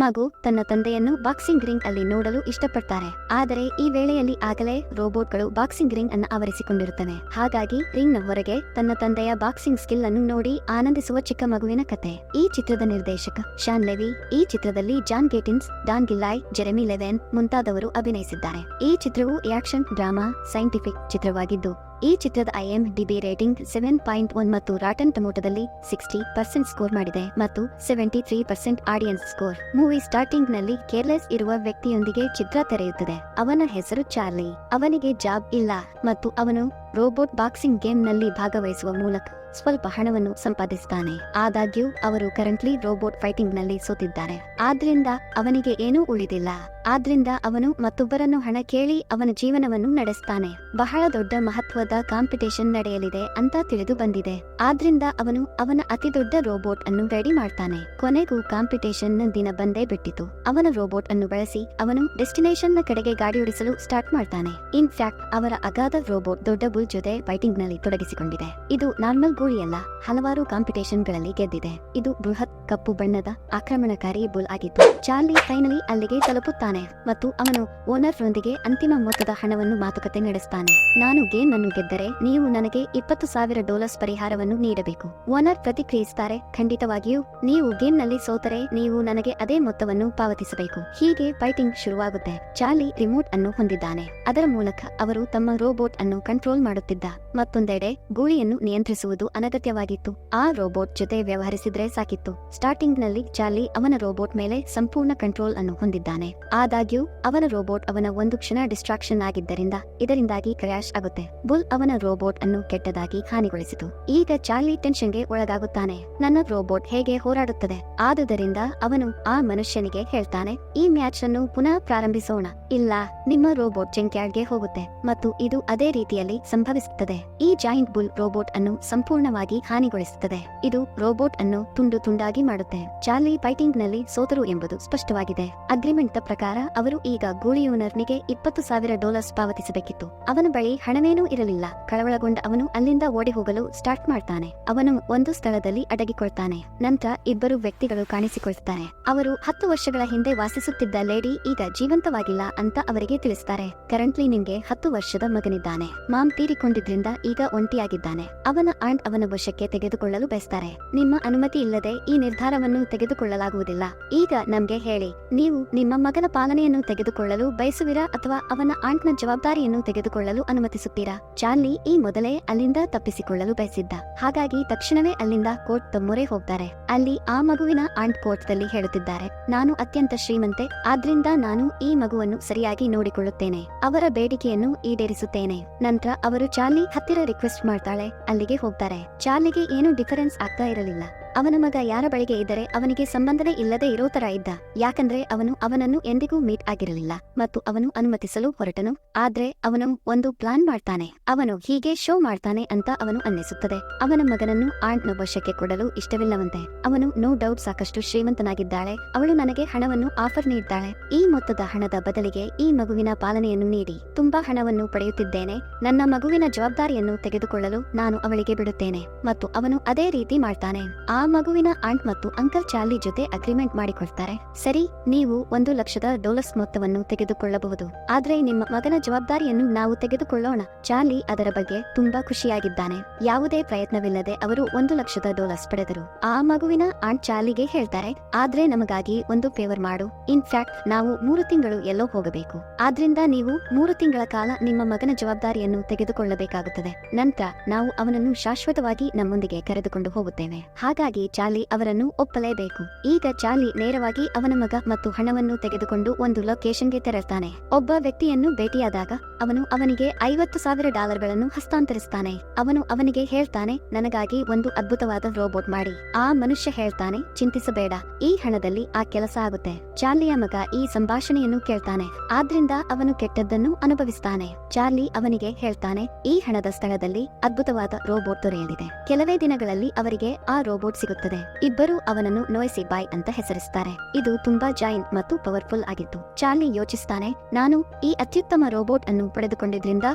ಮಗು ತನ್ನ ತಂದೆಯನ್ನು ಬಾಕ್ಸಿಂಗ್ ರಿಂಗ್ ಅಲ್ಲಿ ನೋಡಲು ಇಷ್ಟಪಡ್ತಾರೆ. ಆದರೆ ಈ ವೇಳೆಯಲ್ಲಿ ಆಗಲೇ ರೋಬೋಟ್ಗಳು ಬಾಕ್ಸಿಂಗ್ ರಿಂಗ್ ಅನ್ನು ಆವರಿಸಿಕೊಂಡಿರುತ್ತವೆ. ಹಾಗಾಗಿ ರಿಂಗ್ನ ಹೊರಗೆ ತನ್ನ ತಂದೆಯ ಬಾಕ್ಸಿಂಗ್ ಸ್ಕಿಲ್ ಅನ್ನು ನೋಡಿ ಆನಂದಿಸುವ ಚಿಕ್ಕ ಮಗುವಿನ ಕತೆ. ಈ ಚಿತ್ರದ ನಿರ್ದೇಶಕ ಶಾನ್ ಲೆವಿ, ಈ ಚಿತ್ರದಲ್ಲಿ John Gatins, Dan Gilroy, Jeremy Leven ಮುಂತಾದವರು ಅಭಿನಯಿಸಿದ್ದಾರೆ. ಈ ಚಿತ್ರವು ಆಕ್ಷನ್ ಡ್ರಾಮಾ, ಸೈಂಟಿಫಿಕ್ ಚಿತ್ರವಾಗಿದ್ದು ಈ ಚಿತ್ರದ IMDb rating seven point one ಮತ್ತು ರಾಟನ್ ಟೊಮೊಟೊದಲ್ಲಿ ಸಿಕ್ಸ್ಟಿ ಪರ್ಸೆಂಟ್ ಸ್ಕೋರ್ ಮಾಡಿದೆ ಮತ್ತು seventy three percent audience score movie ಸ್ಟಾರ್ಟಿಂಗ್ನಲ್ಲಿ careless ಇರುವ ವ್ಯಕ್ತಿಯೊಂದಿಗೆ ಚಿತ್ರ ತೆರೆಯುತ್ತದೆ. ಅವನ ಹೆಸರು ಚಾರ್ಲಿ. ಅವನಿಗೆ ಜಾಬ್ ಇಲ್ಲ ಮತ್ತು ಅವನು ರೋಬೋಟ್ ಬಾಕ್ಸಿಂಗ್ ಗೇಮ್ನಲ್ಲಿ ಭಾಗವಹಿಸುವ ಮೂಲಕ ಸ್ವಲ್ಪ ಹಣವನ್ನು ಸಂಪಾದಿಸುತ್ತಾನೆ ಆದಾಗ್ಯೂ, ಅವರು ಕರೆಂಟ್ಲಿ ರೋಬೋಟ್ ಫೈಟಿಂಗ್ನಲ್ಲಿ ಸೋತಿದ್ದಾರೆ. ಆದ್ರಿಂದ, ಅವನಿಗೆ ಏನೂ ಉಳಿದಿಲ್ಲ. ಆದ್ರಿಂದ, ಅವನು ಮತ್ತೊಬ್ಬರನ್ನು ಹಣ ಕೇಳಿ ಅವನ ಜೀವನವನ್ನು ನಡೆಸ್ತಾನೆ. ಬಹಳ ದೊಡ್ಡ ಮಹತ್ವದ ಕಾಂಪಿಟೇಷನ್ ನಡೆಯಲಿದೆ ಅಂತ ತಿಳಿದು ಬಂದಿದೆ. ಆದ್ರಿಂದ, ಅವನು ಅವನ ಅತಿ ದೊಡ್ಡ ರೋಬೋಟ್ ಅನ್ನು ರೆಡಿ ಮಾಡ್ತಾನೆ. ಕೊನೆಗೂ ಕಾಂಪಿಟೇಷನ್ ದಿನ ಬಂದೇ ಬಿಟ್ಟಿತು. ಅವನ ರೋಬೋಟ್ ಅನ್ನು ಬಳಸಿ, ಅವನು ಡೆಸ್ಟಿನೇಷನ್ನ ಕಡೆಗೆ ಗಾಡಿ ಓಡಿಸಲು ಸ್ಟಾರ್ಟ್ ಮಾಡ್ತಾನೆ. ಇನ್ ಫ್ಯಾಕ್ಟ್ ಅವರ ಅಗಾಧ ರೋಬೋಟ್ ದೊಡ್ಡ ಬುಲ್ ಜೊತೆ ಫೈಟಿಂಗ್ನಲ್ಲಿ ತೊಡಗಿಸಿಕೊಂಡಿದೆ. ಇದು ನಾರ್ಮಲ್ ಗೋಳಿಯಲ್ಲ ಹಲವಾರು ಕಾಂಪಿಟೇಷನ್ಗಳಲ್ಲಿ ಗೆದ್ದಿದೆ. ಇದು ಬೃಹತ್ ಕಪ್ಪು ಬಣ್ಣದ ಆಕ್ರಮಣಕಾರಿ ಬುಲ್ ಆಗಿತ್ತು. ಚಾರ್ಲಿ ಫೈನಲಿ ಅಲ್ಲಿಗೆ ತಲುಪುತ್ತಾನೆ ಮತ್ತು ಅವನು ಓನರ್ ರೊಂದಿಗೆ ಅಂತಿಮ ಮೊತ್ತದ ಹಣವನ್ನು ಮಾತುಕತೆ ನಡೆಸುತ್ತಾನೆ ನಾನು ಗೇಮ್ ಅನ್ನು ಗೆದ್ದರೆ ನೀವು ನನಗೆ ಇಪ್ಪತ್ತು ಸಾವಿರ ಡಾಲರ್ಸ್ ಪರಿಹಾರವನ್ನು ನೀಡಬೇಕು. ಓನರ್ ಪ್ರತಿಕ್ರಿಯಿಸುತ್ತಾರೆ ಖಂಡಿತವಾಗಿಯೂ, ನೀವು ಗೇಮ್ನಲ್ಲಿ ಸೋತರೆ ನೀವು ನನಗೆ ಅದೇ ಮೊತ್ತವನ್ನು ಪಾವತಿಸಬೇಕು. ಹೀಗೆ ಫೈಟಿಂಗ್ ಶುರುವಾಗುತ್ತೆ. ಚಾರ್ಲಿ ರಿಮೋಟ್ ಅನ್ನು ಹೊಂದಿದ್ದಾನೆ. ಅದರ ಮೂಲಕ ಅವರು ತಮ್ಮ ರೋಬೋಟ್ ಅನ್ನು ಕಂಟ್ರೋಲ್ ಮಾಡುತ್ತಿದ್ದ ಮತ್ತೊಂದೆಡೆ, ಗೂಳಿಯನ್ನು ನಿಯಂತ್ರಿಸುವುದು ಅನಗತ್ಯವಾಗಿತ್ತು. ಆ ರೋಬೋಟ್ ಜೊತೆ ವ್ಯವಹರಿಸಿದ್ರೆ ಸಾಕಿತ್ತು. ಸ್ಟಾರ್ಟಿಂಗ್ನಲ್ಲಿ ಚಾರ್ಲಿ ಅವನ ರೋಬೋಟ್ ಮೇಲೆ ಸಂಪೂರ್ಣ ಕಂಟ್ರೋಲ್ ಅನ್ನು ಹೊಂದಿದ್ದಾನೆ. ಆದಾಗ್ಯೂ, ಅವನ ರೋಬೋಟ್ ಅವನ ಒಂದು ಕ್ಷಣ ಡಿಸ್ಟ್ರಾಕ್ಷನ್ ಆಗಿದ್ದರಿಂದ ಇದರಿಂದಾಗಿ ಕ್ರ್ಯಾಶ್ ಆಗುತ್ತೆ. ಬುಲ್ ಅವನ ರೋಬೋಟ್ ಅನ್ನು ಕೆಟ್ಟದಾಗಿ ಹಾನಿಗೊಳಿಸಿತು. ಈಗ ಚಾರ್ಲಿ ಟೆನ್ಷನ್ಗೆ ಒಳಗಾಗುತ್ತಾನೆ. ನನ್ನ ರೋಬೋಟ್ ಹೇಗೆ ಹೋರಾಡುತ್ತದೆ? ಆದುದರಿಂದ ಅವನು ಆ ಮನುಷ್ಯನಿಗೆ ಹೇಳ್ತಾನೆ, ಈ ಮ್ಯಾಚ್ ಅನ್ನು ಪುನಃ ಪ್ರಾರಂಭಿಸೋಣ. ಇಲ್ಲ, ನಿಮ್ಮ ರೋಬೋಟ್ ಜಂಕ್ಯಾರ್ಡ್ಗೆ ಹೋಗುತ್ತೆ ಮತ್ತು ಇದು ಅದೇ ರೀತಿಯಲ್ಲಿ ಸಂಭವಿಸುತ್ತದೆ. ಈ ಜಾಯಿಂಟ್ ಬುಲ್ ರೋಬೋಟ್ ಅನ್ನು ಸಂಪೂರ್ಣವಾಗಿ ಹಾನಿಗೊಳಿಸುತ್ತದೆ. ಇದು ರೋಬೋಟ್ ಅನ್ನು ತುಂಡು ತುಂಡಾಗಿ ಮಾಡುತ್ತೆ. ಚಾರ್ಲಿ ಫೈಟಿಂಗ್ನಲ್ಲಿ ಸೋತರು ಎಂಬುದು ಸ್ಪಷ್ಟವಾಗಿದೆ. ಅಗ್ರಿಮೆಂಟ್ ಪ್ರಕಾರ ಅವರು ಈಗ ಗೂಳಿ ಓನರ್ನಿಗೆ ಇಪ್ಪತ್ತು ಸಾವಿರ ಡಾಲರ್ಸ್ ಪಾವತಿಸಬೇಕಿತ್ತು. ಅವನ ಬಳಿ ಹಣವೇನೂ ಇರಲಿಲ್ಲ. ಕಳವಳಗೊಂಡ ಅವನು ಅಲ್ಲಿಂದ ಓಡಿ ಹೋಗಲು ಸ್ಟಾರ್ಟ್ ಮಾಡ್ತಾನೆ. ಅವನು ಒಂದು ಸ್ಥಳದಲ್ಲಿ ಅಡಗಿಕೊಳ್ತಾನೆ. ನಂತರ ಇಬ್ಬರು ವ್ಯಕ್ತಿಗಳು ಕಾಣಿಸಿಕೊಳ್ತಾರೆ ಅವರು ಹತ್ತು ವರ್ಷಗಳ ಹಿಂದೆ ವಾಸಿಸುತ್ತಿದ್ದ ಲೇಡಿ ಈಗ ಜೀವಂತವಾಗಿಲ್ಲ ಅಂತ ಅವರಿಗೆ ತಿಳಿಸ್ತಾರೆ. ಕರೆಂಟ್ಲಿ ನಿಮ್ಗೆ ಹತ್ತು ವರ್ಷದ ಮಗನಿದ್ದಾನೆ. ಮಾಮ್ ತೀರಿಕೊಂಡಿದ್ರಿಂದ ಈಗ ಒಂಟಿಯಾಗಿದ್ದಾನೆ. ಅವನ ಆಂಟ್ ಅವನ ವಶಕ್ಕೆ ತೆಗೆದುಕೊಳ್ಳಲು ಬಯಸ್ತಾರೆ. ನಿಮ್ಮ ಅನುಮತಿ ಇಲ್ಲದೆ ಈ ನಿರ್ಧಾರವನ್ನು ತೆಗೆದುಕೊಳ್ಳಲಾಗುವುದಿಲ್ಲ. ಈಗ ನಮ್ಗೆ ಹೇಳಿ, ನೀವು ನಿಮ್ಮ ಮಗನ ಪಾಲನೆಯನ್ನು ತೆಗೆದುಕೊಳ್ಳಲು ಬಯಸುವಿರಾ ಅಥವಾ ಅವನ ಆಂಟ್ನ ಜವಾಬ್ದಾರಿಯನ್ನು ತೆಗೆದುಕೊಳ್ಳಲು ಅನುಮತಿಸುತ್ತೀರಾ? ಚಾರ್ಲಿ ಈ ಮೊದಲೇ ಅಲ್ಲಿಂದ ತಪ್ಪಿಸಿಕೊಳ್ಳಲು ಬಯಸಿದ್ದ. ಹಾಗಾಗಿ ತಕ್ಷಣವೇ ಅಲ್ಲಿಂದ ಕೋರ್ಟ್ ಮೊರೆ ಹೋಗ್ತಾರೆ. ಅಲ್ಲಿ ಆ ಮಗುವಿನ ಆಂಟ್ ಕೋರ್ಟ್ದಲ್ಲಿ ಹೇಳುತ್ತಿದ್ದಾರೆ, ನಾನು ಅತ್ಯಂತ ಶ್ರೀಮಂತೆ, ಆದ್ರಿಂದ ನಾನು ಈ ಮಗುವನ್ನು ಸರಿಯಾಗಿ ನೋಡಿಕೊಳ್ಳುತ್ತೇನೆ. ಅವರ ಬೇಡಿಕೆಯನ್ನು ಈಡೇರಿಸುತ್ತೇನೆ. ನಂತರ ಅವರು ಚಾರ್ಲಿ ಹತ್ತಿರ ರಿಕ್ವೆಸ್ಟ್ ಮಾಡ್ತಾಳೆ, ಅಲ್ಲಿಗೆ ಹೋಗ್ತಾರೆ. ಚಾರ್ಲಿಗೆ ಏನು ಡಿಫರೆನ್ಸ್ ಆಗ್ತಾ ಇರಲಿಲ್ಲ. ಅವನ ಮಗ ಯಾರ ಬಳಿಗೆ ಇದ್ದರೆ ಅವನಿಗೆ ಸಂಬಂಧನೇ ಇಲ್ಲದೆ ಇರೋ ತರ ಇದ್ದ. ಯಾಕಂದ್ರೆ ಅವನು ಅವನನ್ನು ಎಂದಿಗೂ ಮೀಟ್ ಆಗಿರಲಿಲ್ಲ ಮತ್ತು ಅವನು ಅನುಮತಿಸಲು ಹೊರಟನು. ಆದ್ರೆ ಅವನು ಒಂದು ಪ್ಲಾನ್ ಮಾಡ್ತಾನೆ. ಅವನು ಹೀಗೆ ಶೋ ಮಾಡ್ತಾನೆ ಅಂತ ಅವನು ಅನ್ನಿಸುತ್ತದೆ. ಅವನ ಮಗನನ್ನು ಆಂಟ್ನ ವಶಕ್ಕೆ ಕೊಡಲು ಇಷ್ಟವಿಲ್ಲವಂತೆ. ಅವನು ನೋ ಡೌಟ್ ಸಾಕಷ್ಟು ಶ್ರೀಮಂತನಾಗಿದ್ದಾಳೆ. ಅವಳು ನನಗೆ ಹಣವನ್ನು ಆಫರ್ ನೀಡಿದ್ದಾಳೆ ಈ ಮೊತ್ತದ ಹಣದ ಬದಲಿಗೆ ಈ ಮಗುವಿನ ಪಾಲನೆಯನ್ನು ನೀಡಿ. ತುಂಬಾ ಹಣವನ್ನು ಪಡೆಯುತ್ತಿದ್ದೇನೆ. ನನ್ನ ಮಗುವಿನ ಜವಾಬ್ದಾರಿಯನ್ನು ತೆಗೆದುಕೊಳ್ಳಲು ನಾನು ಅವಳಿಗೆ ಬಿಡುತ್ತೇನೆ. ಮತ್ತು ಅವನು ಅದೇ ರೀತಿ ಮಾಡ್ತಾನೆ. ಆ ಮಗುವಿನ ಆಂಟ್ ಮತ್ತು ಅಂಕಲ್ ಚಾರ್ಲಿ ಜೊತೆ ಅಗ್ರಿಮೆಂಟ್ ಮಾಡಿಕೊಳ್ತಾರೆ ಸರಿ, ನೀವು ಒಂದು ಲಕ್ಷದ ಡಾಲರ್ಸ್ ಮೊತ್ತವನ್ನು ತೆಗೆದುಕೊಳ್ಳಬಹುದು. ಆದ್ರೆ ನಿಮ್ಮ ಮಗನ ಜವಾಬ್ದಾರಿಯನ್ನು ನಾವು ತೆಗೆದುಕೊಳ್ಳೋಣ. ಚಾರ್ಲಿ ಅದರ ಬಗ್ಗೆ ತುಂಬಾ ಖುಷಿಯಾಗಿದ್ದಾನೆ. ಯಾವುದೇ ಪ್ರಯತ್ನವಿಲ್ಲದೆ ಅವರು ಒಂದು ಲಕ್ಷದ ಡಾಲರ್ಸ್ ಪಡೆದರು. ಆ ಮಗುವಿನ ಆಂಟ್ ಚಾರ್ಲಿಗೆ ಹೇಳ್ತಾರೆ, ಆದ್ರೆ ನಮಗಾಗಿ ಒಂದು ಫೇವರ್ ಮಾಡು. ಇನ್ ಫ್ಯಾಕ್ಟ್ ನಾವು ಮೂರು ತಿಂಗಳು ಎಲ್ಲೋ ಹೋಗಬೇಕು. ಆದ್ರಿಂದ ನೀವು ಮೂರು ತಿಂಗಳ ಕಾಲ ನಿಮ್ಮ ಮಗನ ಜವಾಬ್ದಾರಿಯನ್ನು ತೆಗೆದುಕೊಳ್ಳಬೇಕಾಗುತ್ತದೆ. ನಂತರ ನಾವು ಅವನನ್ನು ಶಾಶ್ವತವಾಗಿ ನಮ್ಮೊಂದಿಗೆ ಕರೆದುಕೊಂಡು ಹೋಗುತ್ತೇವೆ. ಹಾಗಾಗಿ ಚಾರ್ಲಿ ಅವರನ್ನು ಒಪ್ಪಲೇಬೇಕು. ಈಗ ಚಾರ್ಲಿ ನೇರವಾಗಿ ಅವನ ಮಗ ಮತ್ತು ಹಣವನ್ನು ತೆಗೆದುಕೊಂಡು ಒಂದು ಲೊಕೇಶನ್ಗೆ ತೆರಳ್ತಾನೆ. ಒಬ್ಬ ವ್ಯಕ್ತಿಯನ್ನು ಭೇಟಿಯಾದಾಗ ಅವನು ಅವನಿಗೆ ಐವತ್ತು ಸಾವಿರ ಡಾಲರ್ಗಳನ್ನು ಹಸ್ತಾಂತರಿಸ್ತಾನೆ. ಅವನು ಅವನಿಗೆ ಹೇಳ್ತಾನೆ, ನನಗಾಗಿ ಒಂದು ಅದ್ಭುತವಾದ ರೋಬೋಟ್ ಮಾಡಿ. ಆ ಮನುಷ್ಯ ಹೇಳ್ತಾನೆ, ಚಿಂತಿಸಬೇಡ, ಈ ಹಣದಲ್ಲಿ ಆ ಕೆಲಸ ಆಗುತ್ತೆ. ಚಾರ್ಲಿಯ ಮಗ ಈ ಸಂಭಾಷಣೆಯನ್ನು ಕೇಳ್ತಾನೆ. ಆದ್ರಿಂದ ಅವನು ಕೆಟ್ಟದ್ದನ್ನು ಅನುಭವಿಸ್ತಾನೆ. ಚಾರ್ಲಿ ಅವನಿಗೆ ಹೇಳ್ತಾನೆ, ಈ ಹಣದ ಸ್ಥಳದಲ್ಲಿ ಅದ್ಭುತವಾದ ರೋಬೋಟ್ ದೊರೆಯಲಿದೆ. ಕೆಲವೇ ದಿನಗಳಲ್ಲಿ ಅವರಿಗೆ ಆ ರೋಬೋಟ್ ಸಿಗುತ್ತದೆ. ಇಬ್ಬರು ಅವನನ್ನು ನೋಯಿಸಿ ಬಾಯ್ ಅಂತ ಹೆಸರಿಸ್ತಾರೆ ಇದು ತುಂಬಾ ಜಾಯಿಂಟ್ ಮತ್ತು ಪವರ್ಫುಲ್ ಆಗಿತ್ತು. ಚಾರ್ಲಿ ಯೋಚಿಸ್ತಾನೆ, ನಾನು ಈ ಅತ್ಯುತ್ತಮ ರೋಬೋಟ್ ಅನ್ನು ಪಡೆದುಕೊಂಡಿದ್ರಿಂದ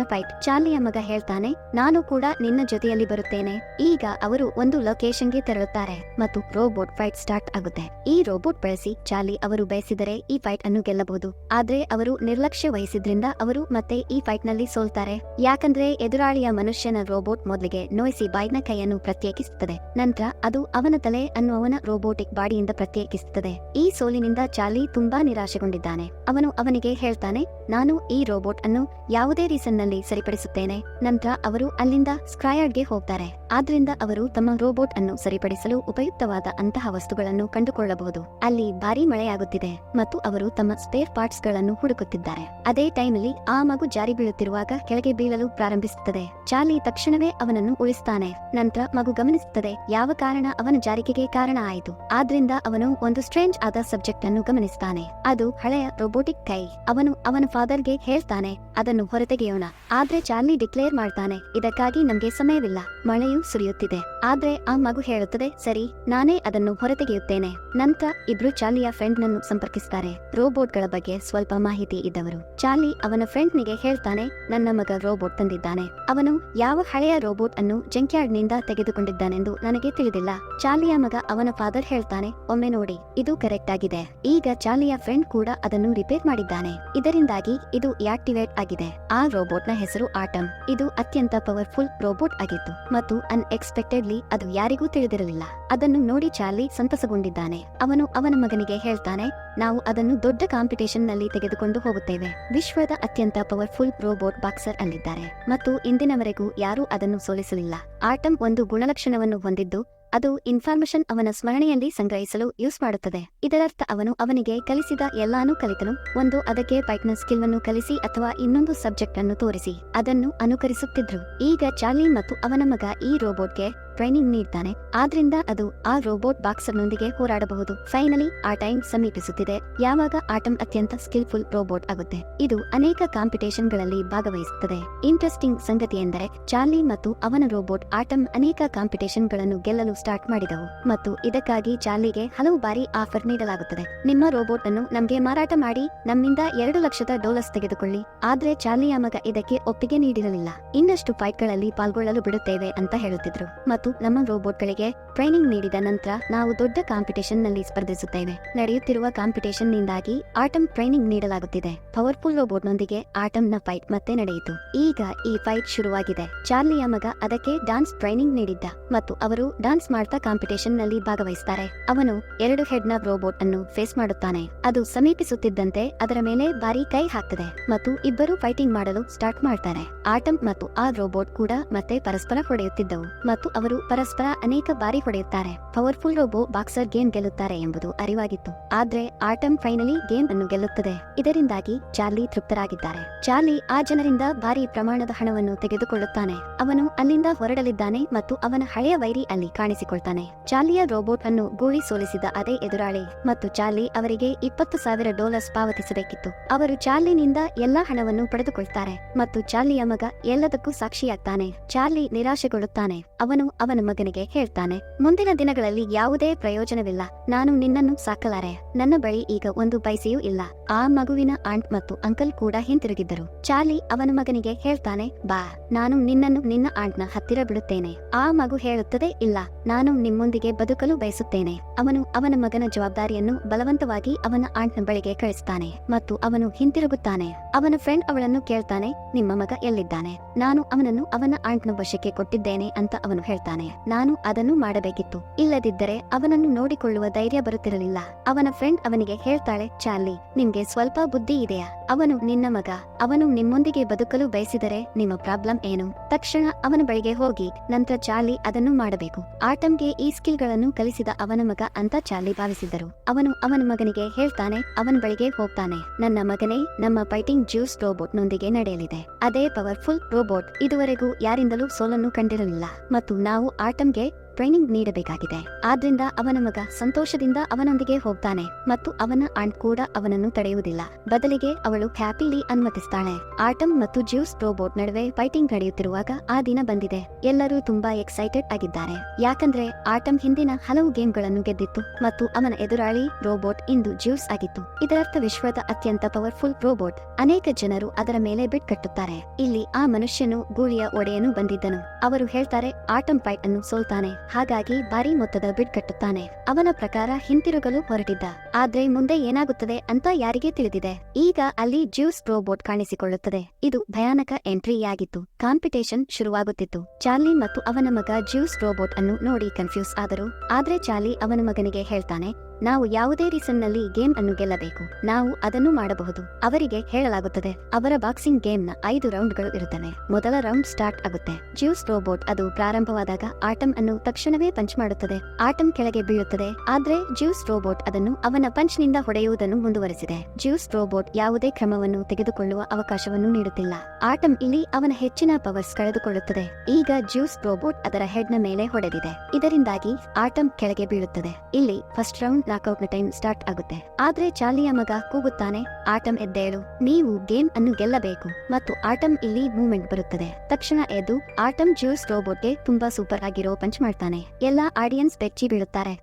ನ ಫೈಟ್. ಚಾರ್ಲಿಯ ಮಗ ಹೇಳ್ತಾನೆ, ನಾನು ಕೂಡ ನಿನ್ನ ಜೊತೆಯಲ್ಲಿ ಬರುತ್ತೇನೆ. ಈಗ ಅವರು ಒಂದು ಲೊಕೇಶನ್ಗೆ ತೆರಳುತ್ತಾರೆ ಮತ್ತು ರೋಬೋಟ್ ಫೈಟ್ ಸ್ಟಾರ್ಟ್ ಆಗುತ್ತೆ. ಈ ರೋಬೋಟ್ ಬಳಸಿ ಚಾರ್ಲಿ ಅವರು ಬಯಸಿದರೆ ಈ ಫೈಟ್ ಅನ್ನು ಗೆಲ್ಲಬಹುದು. ಆದ್ರೆ ಅವರು ನಿರ್ಲಕ್ಷ್ಯ ವಹಿಸಿದ್ರಿಂದ ಅವರು ಮತ್ತೆ ಈ ಫೈಟ್ನಲ್ಲಿ ಸೋಲ್ತಾರೆ. ಯಾಕಂದ್ರೆ ಎದುರಾಳಿಯ ಮನುಷ್ಯನ ರೋಬೋಟ್ ಮೊದಲಿಗೆ ನೋಯಿಸಿ ಬಾಯ್ನ ಕೈಯನ್ನು ಪ್ರತ್ಯೇಕಿಸುತ್ತದೆ. ನಂತರ ಅದು ಅವನ ತಲೆ ಅನ್ನುವನ ರೋಬೋಟಿಕ್ ಬಾಡಿಯಿಂದ ಪ್ರತ್ಯೇಕಿಸುತ್ತದೆ. ಈ ಸೋಲಿನಿಂದ ಚಾರ್ಲಿ ತುಂಬಾ ನಿರಾಶೆಗೊಂಡಿದ್ದಾನೆ. ಅವನು ಅವನಿಗೆ ಹೇಳ್ತಾನೆ, ನಾನು ಈ ರೋಬೋಟ್ ಅನ್ನು ಯಾವುದೇ ರೀಸನ್ನಲ್ಲಿ ಸರಿಪಡಿಸುತ್ತೇನೆ. ನಂತರ ಅವರು ಅಲ್ಲಿಂದ ಸ್ಕ್ರಾಯರ್ಡ್ಗೆ ಹೋಗ್ತಾರೆ. ಆದ್ರಿಂದ ಅವರು ತಮ್ಮ ರೋಬೋಟ್ ಅನ್ನು ಸರಿಪಡಿಸಲು ಉಪಯುಕ್ತವಾದ ಅಂತಹ ವಸ್ತುಗಳನ್ನು ಕಂಡುಕೊಳ್ಳಬಹುದು. ಅಲ್ಲಿ ಭಾರಿ ಮಳೆಯಾಗುತ್ತಿದೆ ಮತ್ತು ಅವರು ತಮ್ಮ ಸ್ಪೇರ್ ಪಾರ್ಟ್ಸ್ಗಳನ್ನು ಹುಡುಕುತ್ತಿದ್ದಾರೆ. ಅದೇ ಟೈಮಲ್ಲಿ ಆ ಮಗು ಜಾರಿ ಬೀಳುತ್ತಿರುವಾಗ ಕೆಳಗೆ ಬೀಳಲು ಪ್ರಾರಂಭಿಸುತ್ತದೆ. ಚಾರ್ಲಿ ತಕ್ಷಣವೇ ಅವನನ್ನು ಉಳಿಸುತ್ತಾನೆ ನಂತರ ಮಗು ಗಮನಿಸುತ್ತದೆ, ಯಾವ ಕಾರಣ ಅವನ ಜಾರಿಕೆಗೆ ಕಾರಣ ಆಯಿತು? ಆದ್ರಿಂದ ಅವನು ಒಂದು ಸ್ಟ್ರೇಂಜ್ ಆದ ಸಬ್ಜೆಕ್ಟ್ ಅನ್ನು ಗಮನಿಸ್ತಾನೆ. ಅದು ಹಳೆಯ ರೋಬೋಟಿಕ್ ಕೈ. ಅವನು ಅವನ ಫಾದರ್ಗೆ ಹೇಳ್ತಾನೆ, ಅದನ್ನು ಹೊರತೆಗೆಯೋಣ. ಆದ್ರೆ ಚಾರ್ಲಿ ಡಿಕ್ಲೇರ್ ಮಾಡ್ತಾನೆ, ಇದಕ್ಕಾಗಿ ನಮ್ಗೆ ಸಮಯವಿಲ್ಲ. ಮಳೆಯು ಸುರಿಯುತ್ತಿದೆ. ಆದ್ರೆ ಆ ಮಗು ಹೇಳುತ್ತದೆ, ಸರಿ, ನಾನೇ ಅದನ್ನು ಹೊರತೆಗೆಯುತ್ತೇನೆ. ನಂತರ ಇಬ್ರು ಚಾರ್ಲಿಯ ಫ್ರೆಂಡ್ ನನ್ನು ಸಂಪರ್ಕಿಸ್ತಾರೆ. ರೋಬೋಟ್ಗಳ ಬಗ್ಗೆ ಸ್ವಲ್ಪ ಮಾಹಿತಿ ಇದ್ದವರು. ಚಾರ್ಲಿ ಅವನ ಫ್ರೆಂಡ್ ನಿಗೆ ಹೇಳ್ತಾನೆ, ನನ್ನ ಮಗ ರೋಬೋಟ್ ತಂದಿದ್ದಾನೆ. ಅವನು ಯಾವ ಹಳೆಯ ರೋಬೋಟ್ ಅನ್ನು ಜಂಕ್ಯಾರ್ಡ್ನಿಂದ ತೆಗೆದುಕೊಂಡಿದ್ದಾನೆಂದು ನನಗೆ ತಿಳಿದಿಲ್ಲ. ಚಾಲಿಯ ಮಗ ಅವನ ಫಾದರ್ ಹೇಳ್ತಾನೆ, ಒಮ್ಮೆ ನೋಡಿ, ಇದು ಕರೆಕ್ಟ್ ಆಗಿದೆ. ಈಗ ಚಾಲಿಯ ಫ್ರೆಂಡ್ ಕೂಡ ಅದನ್ನು ರಿಪೇರ್ ಮಾಡಿದ್ದಾನೆ. ಇದರಿಂದಾಗಿ ಇದು ಆಕ್ಟಿವೇಟ್ ಆಗಿದೆ. ಆ ರೋಬೋಟ್ನ ಹೆಸರು ಆಟಮ್ ಇದು ಅತ್ಯಂತ ಪವರ್ಫುಲ್ ರೋಬೋಟ್ ಆಗಿತ್ತು. ಮತ್ತು ಅನ್ಎಕ್ಸ್ಪೆಕ್ಟೆಡ್ಲಿ ಅದು ಯಾರಿಗೂ ತಿಳಿದಿರಲಿಲ್ಲ. ಅದನ್ನು ನೋಡಿ ಚಾರ್ಲಿ ಸಂತಸಗೊಂಡಿದ್ದಾನೆ. ಅವನು ಅವನ ಮಗನಿಗೆ ಹೇಳ್ತಾನೆ, ನಾವು ಅದನ್ನು ದೊಡ್ಡ ಕಾಂಪಿಟೇಷನ್ನಲ್ಲಿ ತೆಗೆದುಕೊಂಡು ಹೋಗುತ್ತೇವೆ. ವಿಶ್ವದ ಅತ್ಯಂತ ಪವರ್ಫುಲ್ ರೋಬೋಟ್ ಬಾಕ್ಸರ್ ಅಲ್ಲಿದ್ದಾರೆ. ಮತ್ತು ಇಂದಿನವರೆಗೂ ಯಾರೂ ಅದನ್ನು ಸೋಲಿಸಲಿಲ್ಲ. ಆಟಮ್ ಒಂದು ಗುಣಲಕ್ಷಣವನ್ನು ಹೊಂದಿದ್ದು, ಅದು ಇನ್ಫಾರ್ಮೇಶನ್ ಅವನ ಸ್ಮರಣೆಯಲ್ಲಿ ಸಂಗ್ರಹಿಸಲು ಯೂಸ್ ಮಾಡುತ್ತದೆ. ಇದರರ್ಥ ಅವನು ಅವನಿಗೆ ಕಲಿಸಿದ ಎಲ್ಲಾನು ಕಲಿತನು, ಒಂದು ಅದಕ್ಕೆ ಪೈಟ್ನ ಸ್ಕಿಲ್ ಅನ್ನು ಕಲಿಸಿ ಅಥವಾ ಇನ್ನೊಂದು ಸಬ್ಜೆಕ್ಟ್ ಅನ್ನು ತೋರಿಸಿ, ಅದನ್ನು ಅನುಕರಿಸುತ್ತಿದ್ರು. ಈಗ ಚಾರ್ಲಿ ಮತ್ತು ಅವನ ಮಗ ಈ ರೋಬೋಟ್ಗೆ ಟ್ರೈನಿಂಗ್ ನೀಡ್ತಾನೆ. ಆದ್ರಿಂದ ಅದು ಆ ರೋಬೋಟ್ ಬಾಕ್ಸರ್ನೊಂದಿಗೆ ಹೋರಾಡಬಹುದು. ಫೈನಲಿ ಆ ಟೈಮ್ ಸಮೀಪಿಸುತ್ತಿದೆ. ಯಾವಾಗ ಆಟಮ್ ಅತ್ಯಂತ ಸ್ಕಿಲ್ಫುಲ್ ರೋಬೋಟ್ ಆಗುತ್ತೆ. ಇದು ಅನೇಕ ಕಾಂಪಿಟೇಷನ್ಗಳಲ್ಲಿ ಭಾಗವಹಿಸುತ್ತದೆ. ಇಂಟ್ರೆಸ್ಟಿಂಗ್ ಸಂಗತಿ ಎಂದರೆ ಚಾರ್ಲಿ ಮತ್ತು ಅವನ ರೋಬೋಟ್ ಆಟಮ್ ಅನೇಕ ಕಾಂಪಿಟೇಷನ್ಗಳನ್ನು ಗೆಲ್ಲಲು ಸ್ಟಾರ್ಟ್ ಮಾಡಿದವು. ಮತ್ತು ಇದಕ್ಕಾಗಿ ಚಾರ್ಲಿಗೆ ಹಲವು ಬಾರಿ ಆಫರ್ ನೀಡಲಾಗುತ್ತದೆ. ನಿಮ್ಮ ರೋಬೋಟ್ ಅನ್ನು ನಮ್ಗೆ ಮಾರಾಟ ಮಾಡಿ, ನಮ್ಮಿಂದ ಎರಡು ಲಕ್ಷದ ಡಾಲರ್ಸ್ ತೆಗೆದುಕೊಳ್ಳಿ. ಆದ್ರೆ ಚಾರ್ಲಿಯ ಮಗ ಇದಕ್ಕೆ ಒಪ್ಪಿಗೆ ನೀಡಿರಲಿಲ್ಲ. ಇನ್ನಷ್ಟು ಫೈಟ್ಗಳಲ್ಲಿ ಪಾಲ್ಗೊಳ್ಳಲು ಬಿಡುತ್ತೇವೆ ಅಂತ ಹೇಳುತ್ತಿದ್ರು. ಮತ್ತು ನಮ್ಮ ರೋಬೋಟ್ಗಳಿಗೆ ಟ್ರೈನಿಂಗ್ ನೀಡಿದ ನಂತರ ನಾವು ದೊಡ್ಡ ಕಾಂಪಿಟೇಷನ್ನಲ್ಲಿ ಸ್ಪರ್ಧಿಸುತ್ತೇವೆ. ನಡೆಯುತ್ತಿರುವ ಕಾಂಪಿಟೇಷನ್ ನಿಂದಾಗಿ ಆಟಮ್ ಟ್ರೈನಿಂಗ್ ನೀಡಲಾಗುತ್ತಿದೆ. ಪವರ್ಫುಲ್ ರೋಬೋಟ್ ನೊಂದಿಗೆ ಆಟಮ್ನ ಫೈಟ್ ಮತ್ತೆ ನಡೆಯಿತು. ಈಗ ಈ ಫೈಟ್ ಶುರುವಾಗಿದೆ. ಚಾರ್ಲಿಯ ಮಗ ಅದಕ್ಕೆ ಡಾನ್ಸ್ ಟ್ರೈನಿಂಗ್ ನೀಡಿದ್ದ ಮತ್ತು ಅವರು ಡಾನ್ಸ್ ಮಾಡ್ತಾ ಕಾಂಪಿಟೇಷನ್ನಲ್ಲಿ ಭಾಗವಹಿಸುತ್ತಾರೆ ಅವನು ಎರಡು ಹೆಡ್ನ ರೋಬೋಟ್ ಅನ್ನು ಫೇಸ್ ಮಾಡುತ್ತಾನೆ. ಅದು ಸಮೀಪಿಸುತ್ತಿದ್ದಂತೆ ಅದರ ಮೇಲೆ ಬಾರಿ ಕೈ ಹಾಕ್ತದೆ ಮತ್ತು ಇಬ್ಬರು ಫೈಟಿಂಗ್ ಮಾಡಲು ಸ್ಟಾರ್ಟ್ ಮಾಡ್ತಾರೆ. ಆಟಮ್ ಮತ್ತು ಆ ರೋಬೋಟ್ ಕೂಡ ಮತ್ತೆ ಪರಸ್ಪರ ಹೊಡೆಯುತ್ತಿದ್ದವು ಮತ್ತು ಅವರು ಪರಸ್ಪರ ಅನೇಕ ಬಾರಿ ಹೊಡೆಯುತ್ತಾರೆ. ಪವರ್ಫುಲ್ ರೋಬೋ ಬಾಕ್ಸರ್ ಗೇಮ್ ಗೆಲ್ಲುತ್ತಾರೆ ಎಂಬುದು ಅರಿವಾಗಿತ್ತು. ಆದ್ರೆ ಆಟಮ್ ಫೈನಲಿ ಗೇಮ್ ಅನ್ನು ಗೆಲ್ಲುತ್ತದೆ. ಇದರಿಂದಾಗಿ ಚಾರ್ಲಿ ತೃಪ್ತರಾಗಿದ್ದಾರೆ. ಚಾರ್ಲಿ ಆ ಜನರಿಂದ ಭಾರಿ ಪ್ರಮಾಣದ ಹಣವನ್ನು ತೆಗೆದುಕೊಳ್ಳುತ್ತಾನೆ. ಅವನು ಅಲ್ಲಿಂದ ಹೊರಡಲಿದ್ದಾನೆ ಮತ್ತು ಅವನ ಹಳೆಯ ವೈರಿ ಅಲ್ಲಿ ಕಾಣಿಸಿಕೊಳ್ತಾನೆ. ಚಾರ್ಲಿಯ ರೋಬೋಟ್ ಅನ್ನು ಗೂಳಿ ಸೋಲಿಸಿದ ಅದೇ ಎದುರಾಳಿ ಮತ್ತು ಚಾರ್ಲಿ ಅವರಿಗೆ ಇಪ್ಪತ್ತು ಸಾವಿರ ಡಾಲರ್ಸ್ ಪಾವತಿಸಬೇಕಿತ್ತು. ಅವರು ಚಾರ್ಲಿನಿಂದ ಎಲ್ಲಾ ಹಣವನ್ನು ಪಡೆದುಕೊಳ್ತಾರೆ ಮತ್ತು ಚಾರ್ಲಿಯ ಮಗ ಎಲ್ಲದಕ್ಕೂ ಸಾಕ್ಷಿಯಾಗ್ತಾನೆ. ಚಾರ್ಲಿ ನಿರಾಶೆಗೊಳ್ಳುತ್ತಾನೆ. ಅವನು ಅವನ ಮಗನಿಗೆ ಹೇಳ್ತಾನೆ, ಮುಂದಿನ ದಿನಗಳಲ್ಲಿ ಯಾವುದೇ ಪ್ರಯೋಜನವಿಲ್ಲ. ನಾನು ನಿನ್ನನ್ನು ಸಾಕಲಾರೆ. ನನ್ನ ಬಳಿ ಈಗ ಒಂದು ಪೈಸೆಯೂ ಇಲ್ಲ. ಆ ಮಗುವಿನ ಆಂಟ್ ಮತ್ತು ಅಂಕಲ್ ಕೂಡ ಹಿಂತಿರುಗಿದ್ದರು. ಚಾರ್ಲಿ ಅವನ ಮಗನಿಗೆ ಹೇಳ್ತಾನೆ, ಬಾ, ನಾನು ನಿನ್ನನ್ನು ನಿನ್ನ ಆಂಟ್ನ ಹತ್ತಿರ ಬಿಡುತ್ತೇನೆ. ಆ ಮಗು ಹೇಳುತ್ತದೆ, ಇಲ್ಲ, ನಾನು ನಿಮ್ಮೊಂದಿಗೆ ಬದುಕಲು ಬಯಸುತ್ತೇನೆ. ಅವನು ಅವನ ಮಗನ ಜವಾಬ್ದಾರಿಯನ್ನು ಬಲವಂತವಾಗಿ ಅವನ ಆಂಟ್ನ ಬಳಿಗೆ ಕಳಿಸ್ತಾನೆ ಮತ್ತು ಅವನು ಹಿಂತಿರುಗುತ್ತಾನೆ. ಅವನ ಫ್ರೆಂಡ್ ಅವಳನ್ನು ಕೇಳ್ತಾನೆ, ನಿಮ್ಮ ಮಗ ಎಲ್ಲಿದ್ದಾನೆ? ನಾನು ಅವನನ್ನು ಅವನ ಆಂಟ್ನ ವಶಕ್ಕೆ ಕೊಟ್ಟಿದ್ದೇನೆ, ಅಂತ ಅವನು ಹೇಳ್ತಾನೆ. ನಾನು ಅದನ್ನು ಮಾಡಬೇಕಿತ್ತು. ಇಲ್ಲದಿದ್ದರೆ ಅವನನ್ನು ನೋಡಿಕೊಳ್ಳುವ ಧೈರ್ಯ ಬರುತ್ತಿರಲಿಲ್ಲ. ಅವನ ಫ್ರೆಂಡ್ ಅವನಿಗೆ ಹೇಳ್ತಾಳೆ, ಚಾರ್ಲಿ, ನಿಮ್ಗೆ ಸ್ವಲ್ಪ ಬುದ್ಧಿ ಇದೆಯಾ? ಅವನು ನಿನ್ನ ಮಗ. ಅವನು ನಿಮ್ಮೊಂದಿಗೆ ಬದುಕಲು ಬಯಸಿದರೆ ನಿಮ್ಮ ಪ್ರಾಬ್ಲಮ್ ಏನು? ತಕ್ಷಣ ಅವನ ಬಳಿಗೆ ಹೋಗಿ, ನಂತರ ಚಾರ್ಲಿ ಅದನ್ನು ಮಾಡಬೇಕು. ಆಟಂಗೆ ಈ ಸ್ಕಿಲ್ಗಳನ್ನು ಕಲಿಸಿದ ಅವನ ಮಗ ಅಂತ ಚಾರ್ಲಿ ಭಾವಿಸಿದ್ದರು. ಅವನು ಅವನ ಮಗನಿಗೆ ಹೇಳ್ತಾನೆ, ಅವನ ಬಳಿಗೆ ಹೋಗ್ತಾನೆ. ನನ್ನ ಮಗನೇ ನಮ್ಮ ಫೈಟಿಂಗ್ ಜ್ಯೂಸ್ ರೋಬೋಟ್ ನೊಂದಿಗೆ ನಡೆಯಲಿದೆ. ಅದೇ ಪವರ್ಫುಲ್ ರೋಬೋಟ್. ಇದುವರೆಗೂ ಯಾರಿಂದಲೂ ಸೋಲನ್ನು ಕಂಡಿರಲಿಲ್ಲ. ಮತ್ತು ನಾವು ಆಟಮ್ಗೆ ಟ್ರೈನಿಂಗ್ ನೀಡಬೇಕಾಗಿದೆ. ಆದ್ರಿಂದ ಅವನ ಮಗ ಸಂತೋಷದಿಂದ ಅವನೊಂದಿಗೆ ಹೋಗ್ತಾನೆ ಮತ್ತು ಅವನ ಆಂಟ್ ಕೂಡ ಅವನನ್ನು ತಡೆಯುವುದಿಲ್ಲ. ಬದಲಿಗೆ ಅವಳು ಹ್ಯಾಪಿಲಿ ಅನುಮತಿಸ್ತಾಳೆ. ಆಟಮ್ ಮತ್ತು ಜ್ಯೂಸ್ ರೋಬೋಟ್ ನಡುವೆ ಫೈಟಿಂಗ್ ನಡೆಯುತ್ತಿರುವಾಗ ಆ ದಿನ ಬಂದಿದೆ. ಎಲ್ಲರೂ ತುಂಬಾ ಎಕ್ಸೈಟೆಡ್ ಆಗಿದ್ದಾರೆ. ಯಾಕಂದ್ರೆ ಆಟಮ್ ಹಿಂದಿನ ಹಲವು ಗೇಮ್ಗಳನ್ನು ಗೆದ್ದಿತ್ತು ಮತ್ತು ಅವನ ಎದುರಾಳಿ ರೋಬೋಟ್ ಇಂದು ಜ್ಯೂಸ್ ಆಗಿತ್ತು. ಇದರರ್ಥ ವಿಶ್ವದ ಅತ್ಯಂತ ಪವರ್ಫುಲ್ ರೋಬೋಟ್. ಅನೇಕ ಜನರು ಅದರ ಮೇಲೆ ಬಿಟ್ ಕಟ್ಟುತ್ತಾರೆ. ಇಲ್ಲಿ ಆ ಮನುಷ್ಯನು ಗೂಳಿಯ ಒಡೆಯನು ಬಂದಿದ್ದನು. ಅವರು ಹೇಳ್ತಾರೆ, ಆಟಮ್ ಫೈಟ್ ಅನ್ನು ಸೋಲ್ತಾನೆ. ಹಾಗಾಗಿ ಭಾರಿ ಮೊತ್ತದ ಬಿಡ್ ಕಟ್ಟುತ್ತಾನೆ. ಅವನ ಪ್ರಕಾರ ಹಿಂತಿರುಗಲು ಹೊರಟಿದ್ದ. ಆದ್ರೆ ಮುಂದೆ ಏನಾಗುತ್ತದೆ ಅಂತ ಯಾರಿಗೆ ತಿಳಿದಿದೆ? ಈಗ ಅಲ್ಲಿ ಜ್ಯೂಸ್ ರೋಬೋಟ್ ಕಾಣಿಸಿಕೊಳ್ಳುತ್ತದೆ. ಇದು ಭಯಾನಕ ಎಂಟ್ರಿಯಾಗಿತ್ತು. ಕಾಂಪಿಟೇಷನ್ ಶುರುವಾಗುತ್ತಿತ್ತು. ಚಾರ್ಲಿ ಮತ್ತು ಅವನ ಮಗ ಜ್ಯೂಸ್ ರೋಬೋಟ್ ಅನ್ನು ನೋಡಿ ಕನ್ಫ್ಯೂಸ್ ಆದರು. ಆದ್ರೆ ಚಾರ್ಲಿ ಅವನ ಮಗನಿಗೆ ಹೇಳ್ತಾನೆ ನಾವು ಯಾವುದೇ ರೀಸನ್ನಲ್ಲಿ ಗೇಮ್ ಅನ್ನು ಗೆಲ್ಲಬೇಕು. ನಾವು ಅದನ್ನು ಮಾಡಬಹುದು. ಅವರಿಗೆ ಹೇಳಲಾಗುತ್ತದೆ, ಅವರ ಬಾಕ್ಸಿಂಗ್ ಗೇಮ್ನ ಐದು ರೌಂಡ್ಗಳು ಇರುತ್ತವೆ. ಮೊದಲ ರೌಂಡ್ ಸ್ಟಾರ್ಟ್ ಆಗುತ್ತೆ. ಜ್ಯೂಸ್ ರೋಬೋಟ್ ಅದು ಪ್ರಾರಂಭವಾದಾಗ ಆಟಮ್ ಅನ್ನು ತಕ್ಷಣವೇ ಪಂಚ್ ಮಾಡುತ್ತದೆ. ಆಟಮ್ ಕೆಳಗೆ ಬೀಳುತ್ತದೆ, ಆದ್ರೆ ಜ್ಯೂಸ್ ರೋಬೋಟ್ ಅದನ್ನು ಅವನ ಪಂಚ್ನಿಂದ ಹೊಡೆಯುವುದನ್ನು ಮುಂದುವರೆಸಿದೆ. ಜ್ಯೂಸ್ ರೋಬೋಟ್ ಯಾವುದೇ ಕ್ರಮವನ್ನು ತೆಗೆದುಕೊಳ್ಳುವ ಅವಕಾಶವನ್ನು ನೀಡುತ್ತಿಲ್ಲ. ಆಟಮ್ ಇಲ್ಲಿ ಅವನ ಹೆಚ್ಚಿನ ಪವರ್ಸ್ ಕಳೆದುಕೊಳ್ಳುತ್ತದೆ. ಈಗ ಜ್ಯೂಸ್ ರೋಬೋಟ್ ಅದರ ಹೆಡ್ನ ಮೇಲೆ ಹೊಡೆದಿದೆ. ಇದರಿಂದಾಗಿ ಆಟಮ್ ಕೆಳಗೆ ಬೀಳುತ್ತದೆ. ಇಲ್ಲಿ ಫಸ್ಟ್ ರೌಂಡ್ ನಾಕೌಟ್ನ ಟೈಮ್ ಸ್ಟಾರ್ಟ್ ಆಗುತ್ತೆ. ಆದ್ರೆ ಚಾಲಿಯ ಮಗ ಕೂಗುತ್ತಾನೆ ಆಟಮ್ ಎದ್ದೇಳು, ನೀವು ಗೇಮ್ ಅನ್ನು ಗೆಲ್ಲಬೇಕು ಮತ್ತು ಆಟಮ್ ಇಲ್ಲಿ ಮೂವ್ಮೆಂಟ್ ಬರುತ್ತದೆ. ತಕ್ಷಣ ಎದ್ದು ಆಟಮ್ ಜ್ಯೂಸ್ ರೋಬೋಟ್ಗೆ ತುಂಬಾ ಸೂಪರ್ ಆಗಿರೋ ಪಂಚ್ ಮಾಡ್ತಾನೆ. ಎಲ್ಲಾ ಆಡಿಯನ್ಸ್ ಬೆಚ್ಚಿ ಬೀಳುತ್ತಾರೆ.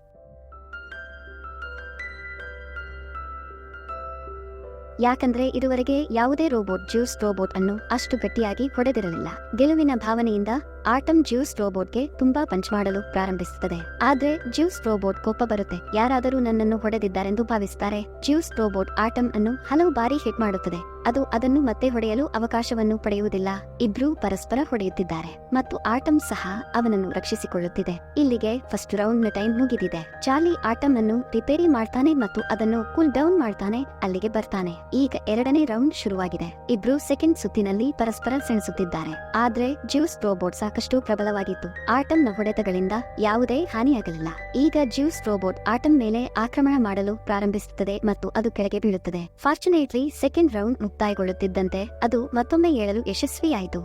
ಯಾಕಂದ್ರೆ ಇದುವರೆಗೆ ಯಾವುದೇ ರೋಬೋಟ್ ಜ್ಯೂಸ್ ರೋಬೋಟ್ ಅನ್ನು ಅಷ್ಟು ಗಟ್ಟಿಯಾಗಿ ಹೊಡೆದಿರಲಿಲ್ಲ. ಗೆಲುವಿನ ಭಾವನೆಯಿಂದ ಆಟಮ್ ಜ್ಯೂಸ್ ರೋಬೋಟ್ಗೆ ತುಂಬಾ ಪಂಚ್ ಮಾಡಲು ಪ್ರಾರಂಭಿಸುತ್ತದೆ. ಆದ್ರೆ ಜ್ಯೂಸ್ ರೋಬೋಟ್ ಕೋಪ ಬರುತ್ತೆ. ಯಾರಾದರೂ ನನ್ನನ್ನು ಹೊಡೆದಿದ್ದಾರೆಂದು ಭಾವಿಸುತ್ತಾರೆ ಜ್ಯೂಸ್ ರೋಬೋಟ್ ಆಟಮ್ ಅನ್ನು ಹಲವು ಬಾರಿ ಹಿಟ್ ಮಾಡುತ್ತದೆ. ಅದು ಅದನ್ನು ಮತ್ತೆ ಹೊಡೆಯಲು ಅವಕಾಶವನ್ನು ಪಡೆಯುವುದಿಲ್ಲ. ಇಬ್ರೂ ಪರಸ್ಪರ ಹೊಡೆಯುತ್ತಿದ್ದಾರೆ. ಮತ್ತು ಆಟಮ್ ಸಹ ಅವನನ್ನು ರಕ್ಷಿಸಿಕೊಳ್ಳುತ್ತಿದೆ. ಇಲ್ಲಿಗೆ ಫಸ್ಟ್ ರೌಂಡ್ನ ಟೈಮ್ ಮುಗಿದಿದೆ. ಚಾಲಿ ಆಟಮ್ ಅನ್ನು ರಿಪೇರಿ ಮಾಡ್ತಾನೆ ಮತ್ತು ಅದನ್ನು ಕೂಲ್ ಡೌನ್ ಮಾಡ್ತಾನೆ, ಅಲ್ಲಿಗೆ ಬರ್ತಾನೆ. ಈಗ ಎರಡನೇ ರೌಂಡ್ ಶುರುವಾಗಿದೆ. ಇಬ್ರು ಸೆಕೆಂಡ್ ಸುತ್ತಿನಲ್ಲಿ ಪರಸ್ಪರ ಸೆಣಸುತ್ತಿದ್ದಾರೆ. ಆದ್ರೆ ಜ್ಯೂಸ್ ರೋಬೋಟ್ ಸಾಕಷ್ಟು ಪ್ರಬಲವಾಗಿತ್ತು. ಆಟಮ್ನ ಹೊಡೆತಗಳಿಂದ ಯಾವುದೇ ಹಾನಿಯಾಗಲಿಲ್ಲ. ಈಗ ಜ್ಯೂಸ್ ರೋಬೋಟ್ ಆಟಮ್ ಮೇಲೆ ಆಕ್ರಮಣ ಮಾಡಲು ಪ್ರಾರಂಭಿಸುತ್ತದೆ ಮತ್ತು ಅದು ಕೆಳಗೆ ಬೀಳುತ್ತದೆ. ಫಾರ್ಚುನೇಟ್ಲಿ ಸೆಕೆಂಡ್ ರೌಂಡ್ ಮುಕ್ತಾಯಗೊಳ್ಳುತ್ತಿದ್ದಂತೆ ಅದು ಮತ್ತೊಮ್ಮೆ ಏಳಲು ಯಶಸ್ವಿಯಾಯಿತು.